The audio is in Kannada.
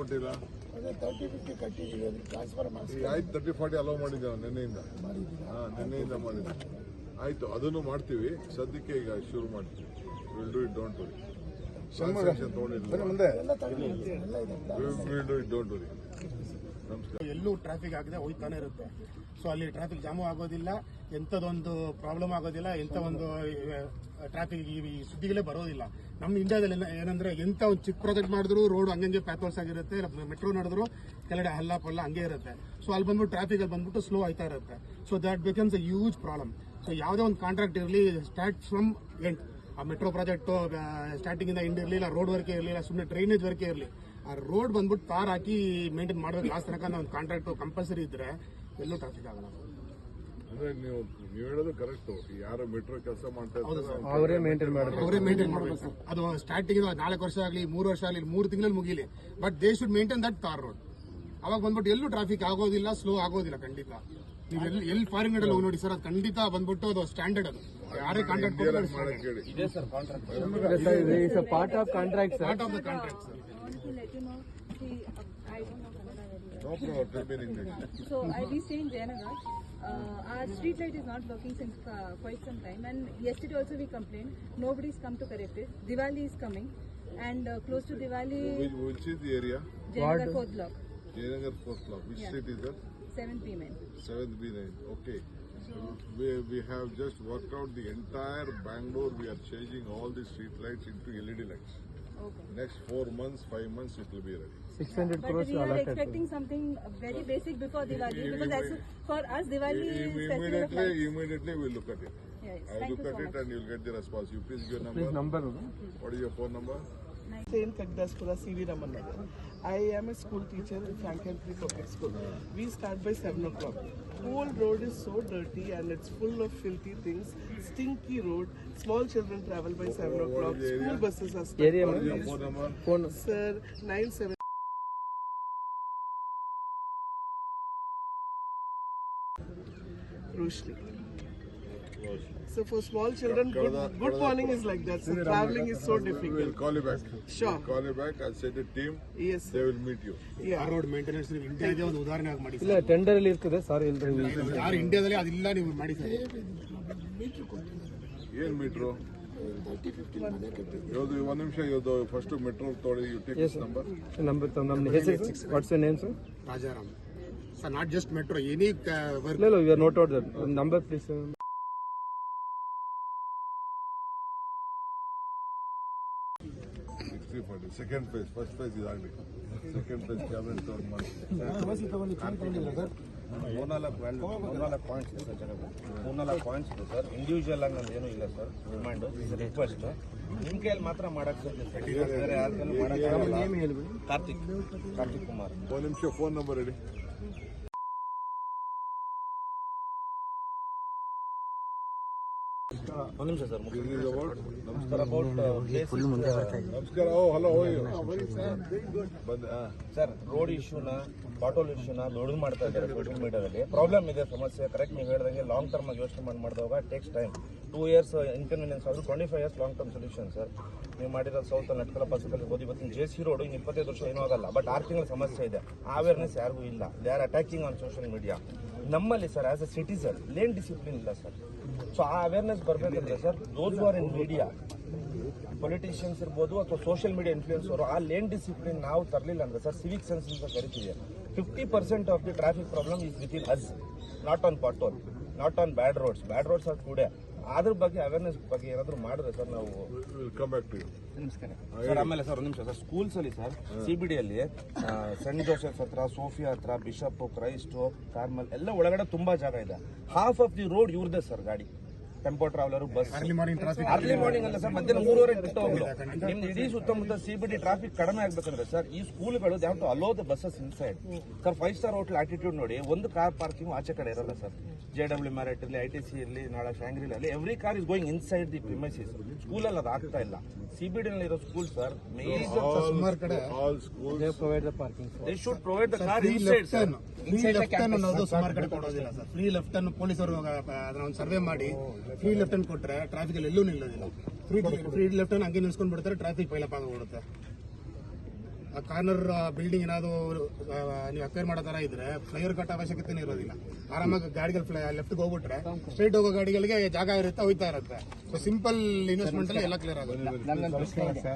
ಕೊಟ್ಟಿಲ್ಲ. ತರ್ಟಿ ಫಿಫ್ಟಿ ಕಟ್ಟಿದ್ದೀವಿ ಅದಕ್ಕೆ ಟ್ರಾನ್ಸ್ಫರ್ ಮಾಡಿಸಿ. ಆಯ್ತು ತರ್ಟಿ ಫಾರ್ಟಿ ಅಲೋ ಮಾಡಿದ್ದೇವೆ ನಿನ್ನೆಯಿಂದ. ಹಾ ನಿನ್ನೆಯಿಂದ ಮಾಡಿದ್ದೆ. ಆಯ್ತು ಅದನ್ನು ಮಾಡ್ತೀವಿ. ಸದ್ಯಕ್ಕೆ ಈಗ ಶುರು ಮಾಡ್ತೀವಿ will do it don't worry ಇದೆ will do it don't worry ಎಲ್ಲೂ ಟ್ರಾಫಿಕ್ ಆಗದೆ ಹೋಯ್ತಾನೆ ಇರುತ್ತೆ. ಸೊ ಅಲ್ಲಿ ಟ್ರಾಫಿಕ್ ಜಾಮು ಆಗೋದಿಲ್ಲ, ಎಂಥದೊಂದು ಪ್ರಾಬ್ಲಮ್ ಆಗೋದಿಲ್ಲ, ಎಂಥ ಒಂದು ಟ್ರಾಫಿಕ್ ಈ ಸುದ್ದಿಗಳೇ ಬರೋದಿಲ್ಲ. ನಮ್ಮ ಇಂಡಿಯಾದಲ್ಲಿ ಏನ- ಏನಂದ್ರೆ ಎಂತ ಒಂದು ಚಿಕ್ಕ ಪ್ರಾಜೆಕ್ಟ್ ಮಾಡಿದ್ರು ರೋಡ್ ಹಂಗಂಗೆ ಪ್ಯಾಥೋಲ್ಸ್ ಆಗಿರುತ್ತೆ ಮೆಟ್ರೋ ನಡೆದ್ರು, ಕೆಳಗಡೆ ಹಲ್ಲ ಪಲ್ಲ ಹಂಗೆ ಇರುತ್ತೆ. ಸೊ ಅಲ್ಲಿ ಬಂದ್ಬಿಟ್ಟು ಟ್ರಾಫಿಕ್ ಅಲ್ಲಿ ಬಂದ್ಬಿಟ್ಟು ಸ್ಲೋ ಆಯ್ತಾ ಇರುತ್ತೆ. So that becomes a huge problem so ಯಾವುದೇ ಒಂದು ಕಾಂಟ್ರಾಕ್ಟ್ ಇರಲಿ ಸ್ಟಾರ್ಟ್ ಫ್ರಮ್ ಎಂಡ್ ಆ ಮೆಟ್ರೋ ಪ್ರಾಜೆಕ್ಟ್ ಸ್ಟಾರ್ಟಿಂಗ್ ಇಂದ ಎಂಡ್ ಇರಲಿ, ಇಲ್ಲ ರೋಡ್ ವರ್ಕೇ ಇರಲಿ, ಇಲ್ಲ ಸುಮ್ಮನೆ ಡ್ರೈನೇಜ್ ವರ್ಕೆ ಇರಲಿ ಆ ರೋಡ್ ಬಂದ್ಬಿಟ್ಟು ತಾರ್ ಹಾಕಿ ಮೇಂಟೈನ್ ಮಾಡಬೇಕು. ಲಾಸ್ಟ್ ತನಕ ಒಂದು ಕಾಂಟ್ರಾಕ್ಟ್ ಕಂಪಲ್ಸರಿ ಇದ್ರೆ ಎಲ್ಲೂ ಟ್ರಾಫಿಕ್ ಆಗಲ್ಲ. ಅಂದ್ರೆ ನೀವು ನೀವು ಹೇಳೋದು ಕರೆಕ್ಟ್ ಯಾರು ಮೆಟ್ರೋ ಕೆಲಸ ಮಾಡ್ತಾ ಅವರೇ ಮೇಂಟೈನ್ ಮಾಡಬೇಕು. ಅವರೇ ಮೇಂಟೈನ್ ಮಾಡಬೇಕು ಸರ್. ಅದು ಸ್ಟಾರ್ಟಿಂಗ್ ನಾಲ್ಕು ವರ್ಷ ಆಗಲಿ ಮೂರು ವರ್ಷ ಆಗಲಿ ಮೂರು ತಿಂಗಳಲ್ಲಿ ಮುಗಿಲಿ. But they should maintain that tar road ಅವಾಗ ಬಂದ್ಬಿಟ್ಟು ಎಲ್ಲೂ ಟ್ರಾಫಿಕ್ ಆಗೋದಿಲ್ಲ ಸ್ಲೋ ಆಗೋದಿಲ್ಲ ಖಂಡಿತ. ನೀವು ಎಲ್ಲಿ ಎಲ್ಲಿ ಫಾರಿನ್ ಅಲ್ಲಿ ಹೋಗಿ ನೋಡಿ ಸರ್ ಅದು ಖಂಡಿತ ಬಂದ್ಬಿಟ್ಟು ಅದು ಸ್ಟ್ಯಾಂಡರ್ಡ್ ಅದು ಯಾರೇ ಕಾಂಟ್ರಾಕ್ಟ್ ಇಂಡಿಯಾದಾಗ ಮಾಡಕ್ ಹೇಳಿ it's a part of contract sir part of the contract sir to let you know, see, uh, I don't know Kannada very well. No problem tell me in English So I we stay in Jayanagar. Uh, our street light is not working since uh, quite some time, and yesterday also we complained. Nobody's come to correct it. Diwali is coming, and uh, close to Diwali, which which is the area Jayanagar fourth block, Jayanagar fourth block which Yeah. Street is that 7th B9. 7th B9, okay. So we, we have just worked out the entire Bangalore. We are changing all the street lights into LED lights. Okay. Next four months, five months, it will be ready. 600 crores. But we are expecting something very basic before Diwali because for us Diwali is immediately immediately we look at it. Yes. I look at it and you'll get the response. You please give your number. Please number. What is your phone number? Saint Kagdaspura CV Raman Nagar. I am a school teacher in Frankentree Public School. We start by 7 o'clock. Whole road is so dirty and it's full of filthy things. Stinky road. Small children travel by 7 What- what o'clock. is the area? School buses are stuck. Area, What is phone number? Phone Sir, 97. Roshni. So for small children, good, good morning is like that. So traveling is so We'll difficult. call you back. Sure. We'll call you back. I'll send a team. Yes, They will meet you. Yeah. Road maintenance ನೀವು ಇಂಡಿಯಾಗೆ ಒಂದು ಉದಾಹರಣೆ ಆಗಿ ಮಾಡಿ ಇಲ್ಲ ಟೆಂಡರ್ ಅಲ್ಲಿ ಇರ್ತದೆ ಸರ್ ಇಲ್ರಿ ಯಾರು ಇಂಡಿಯಾದಲ್ಲಿ ಅದಿಲ್ಲ ನೀವು ಮಾಡಿ ಸರ್ ಮೀಟ್ರ್ ಕೊಟ್ಟಿದ್ದೀವಿ ಮೀಟ್ರು ಇವತ್ತು ಒಂದ್ ನಿಮಿಷ ಇವತ್ತು ಫಸ್ಟ್ ಮೆಟ್ರೋ ತೊಗೊಳ್ಳಿ you take Yes, this number number ನಮ್ಮ ಹೆಸರು what's name sir Rajaram sir not just metro any work ಇಲ್ಲ we are note out that number please three forty second phase first phase ಇದಾಗಲಿ second phase cabinet ತಗೊಂಡು ಮಾಡಿ ಮೂರ್ನಾಲ್ಕು ವ್ಯಾಲ್ಯೂ ಮೂರ್ನಾಲ್ಕು ಪಾಯಿಂಟ್ಸ್ ಇದೆ ಸರ್ ಮೂರ್ನಾಲ್ಕು ಪಾಯಿಂಟ್ಸ್ ಇದೆ ಸರ್ ಇಂಡಿವಿಜುವಲ್ ಆಗಿ ನಂದು ಏನೂ ಇಲ್ಲ ಸರ್ ಡಿಮಾಂಡ್ ರಿಕ್ವೆಸ್ಟ್ ನಿಮ್ಮ ಕೈಯಲ್ಲಿ ಮಾತ್ರ ಮಾಡಕ್ ಸಾಧ್ಯ ಸರ್ ಬೇರೆ ಯಾರ ಕೈಯಲ್ಲಿ ಕಾರ್ತಿಕ್ ಕಾರ್ತಿಕ್ ಕುಮಾರ್ ಒಂದು ನಿಮಿಷ ಫೋನ್ ನಂಬರ್ ಹೇಳಿ ಒಂದು ನಿಮಿಷ ಸರ್ This is about ನಮಸ್ಕಾರ ಸರ್ ನಮಸ್ಕಾರ. ಓ ಹಲೋ ಸರ್. ರೋಡ್ ಇಶ್ಯೂನ ಬಾಟೋಲ್ ಇಶ್ಯೂನ ದೊಡ್ಡದು ಮಾಡ್ತಾ ಇದ್ದಾರೆ ಸೋಷಿಯಲ್ ಮೀಡಿಯಾದಲ್ಲಿ ಪ್ರಾಬ್ಲಮ್ ಇದೆ ಸಮಸ್ಯೆ. ಕರೆಕ್ಟ್ ನೀವು ಹೇಳಿದಂಗೆ ಲಾಂಗ್ ಟರ್ಮ್ ಆಗಿ ಯೋಚನೆ ಮಾಡಿ ಮಾಡಿದಾಗ takes time two years inconvenience ಆದರೂ twenty five years long term solution sir ನೀವು ಮಾಡಿರೋ ಸೌತ್ ನಟ್ಕಲ ಪಸಕಲ್ಲಿ ಓದಿ ಇವತ್ತಿನ ಜೆ ಸಿ ರೋಡ್ ಇನ್ನು ಇಪ್ಪತ್ತೈದು ವರ್ಷ ಏನೂ ಆಗಲ್ಲ. ಬಟ್ ಆರು ತಿಂಗಳ ಸಮಸ್ಯೆ ಇದೆ. ಅವೇರ್ನೆಸ್ ಯಾರಿಗೂ ಇಲ್ಲ. They are attacking on social media ನಮ್ಮಲ್ಲಿ sir as a citizen lane discipline ಇಲ್ಲ ಸರ್ ಸೊ ಆ ಅವೇರ್ನೆಸ್ ಬರಬೇಕಂದ್ರೆ sir those are in media politicians ಇರ್ಬೋದು ಅಥವಾ ಸೋಷಿಯಲ್ ಮೀಡಿಯಾ ಅವರು, ಆ ಲೇನ್ ಡಿಸಿಪ್ಲಿನ್ ನಾವು ತರಲಿಲ್ಲ ಅಂದ್ರೆ ಸರ್ ಸಿವಿಕ್ ಸೆನ್ಸ್ ಅಂತ ಕರಿತೀವಿ. Fifty percent of the traffic problem is within us not on pothole not on bad roads bad roads are today ಅದ್ರ ಬಗ್ಗೆ ಅವೇರ್ನೆಸ್ ಬಗ್ಗೆ ಏನಾದರೂ ಮಾಡಿದ್ರೆ ಸರ್ ನಾವು will come back to you ನಮಸ್ಕಾರ. ಸರ್ ಆಮೇಲೆ ಸರ್ ಒಂದು ನಿಮಿಷ. ಸರ್ ಸ್ಕೂಲ್ಸ್ ಅಲ್ಲಿ ಸರ್ ಸಿ ಬಿ ಡಿ ಅಲ್ಲಿ ಸೆಂಟ್ ಜೋಸೆಫ್ ಹತ್ರ ಸೋಫಿಯಾ ಹತ್ರ ಬಿಷಪ್ ಕ್ರೈಸ್ಟ್ ಕಾರ್ಮಲ್ ಎಲ್ಲ ಒಳಗಡೆ ತುಂಬಾ ಜಾಗ ಇದೆ. ಹಾಫ್ ಆಫ್ ದಿ ರೋಡ್ ಇವ್ರದೇ ಸರ್ ಗಾಡಿ. Tempo traveller bus early morning traffic early morning ಅಲ್ಲ ಸರ್ ಮಧ್ಯಾಹ್ನ ಮೂರುವರೆ ಬಿಟ್ಟು ಹೋಗ್ಲು ನಿಮ್ದು ಇಡೀ ಸುತ್ತಮುತ್ತ ಸಿ ಬಿ ಡಿ ಟ್ರಾಫಿಕ್ ಕಡಿಮೆ ಆಗ್ಬೇಕಂದ್ರೆ ಸರ್ ಈ ಸ್ಕೂಲ್ಗಳು ಯಾವ to allow the buses inside sir five star hotel attitude ನೋಡಿ ಒಂದು ಕಾರ್ ಪಾರ್ಕಿಂಗ್ ಆಚೆ ಕಡೆ ಇರಲ್ಲ ಸರ್ ಜೆ ಡಬ್ಲ್ಯೂ ಮ್ಯಾರೆಟ್ ಇರಲಿ ಐ ಟಿ ಸಿ ಇರಲಿ ನಾಳೆ ಶಾಂಗ್ರಿಲ್ ಅಲ್ಲಿ every car is going inside the premises ಸ್ಕೂಲಲ್ಲಿ ಅದು ಆಗ್ತಾ ಇಲ್ಲ. ಸಿ ಬಿ ಡಿ ಇರೋ ಸ್ಕೂಲ್ ಸರ್ ಮೇಜರ್ ಸುಮಾರು ಕಡೆ all school provide the parking they should provide the car free inside left turn free left turn ಅನ್ನೋದು ಸುಮಾರು ಕಡೆ ಕೊಡೋದಿಲ್ಲ ಸರ್ ಫ್ರೀ ಲೆಫ್ಟ್ ಟರ್ನ್ ಪೊಲೀಸರು ಅದನ್ನ ಒಂದು ಸರ್ವೆ ಮಾಡಿ. ಫ್ರೀ ಲೆಫ್ಟ್ ಹ್ಯಾಂಡ್ ಕೊಟ್ರೆ ಟ್ರಾಫಿಕ್ ಅಲ್ಲಿ ಎಲ್ಲೂ ನಿಲ್ಲೋದಿಲ್ಲ. ಫ್ರೀ ಫ್ರೀ ಲೆಫ್ಟ್ ಹ್ಯಾಂಡ್ ಹಂಗೆ ನಿಲ್ಸ್ಕೊಂಡು ಬಿಡ್ತಾರೆ ಟ್ರಾಫಿಕ್ ಪೈಲಪ್ ಆ ಕಾರ್ನರ್ ಬಿಲ್ಡಿಂಗ್ ಏನಾದರೂ ನೀವು ಅಕ್ವೈರ್ ಮಾಡೋ ಥರ ಇದ್ರೆ ಫ್ಲೈಯರ್ ಕಟ್ ಅವಶ್ಯಕತೆ ಇರೋದಿಲ್ಲ. ಆರಾಮಾಗಿ ಗಾಡಿಗಳು ಲೆಫ್ಟ್ ಹೋಗ್ಬಿಟ್ರೆ ಸ್ಟ್ರೈಟ್ ಹೋಗೋ ಗಾಡಿಗಳಿಗೆ ಜಾಗ ಇರುತ್ತೆ ಹೋಯ್ತಾ ಇರುತ್ತೆ. ಸೊ ಸಿಂಪಲ್ ಇನ್ವೆಸ್ಟ್ಮೆಂಟ್ ಅಲ್ಲಿ ಎಲ್ಲ ಕ್ಲಿಯರ್ ಆಗುತ್ತೆ?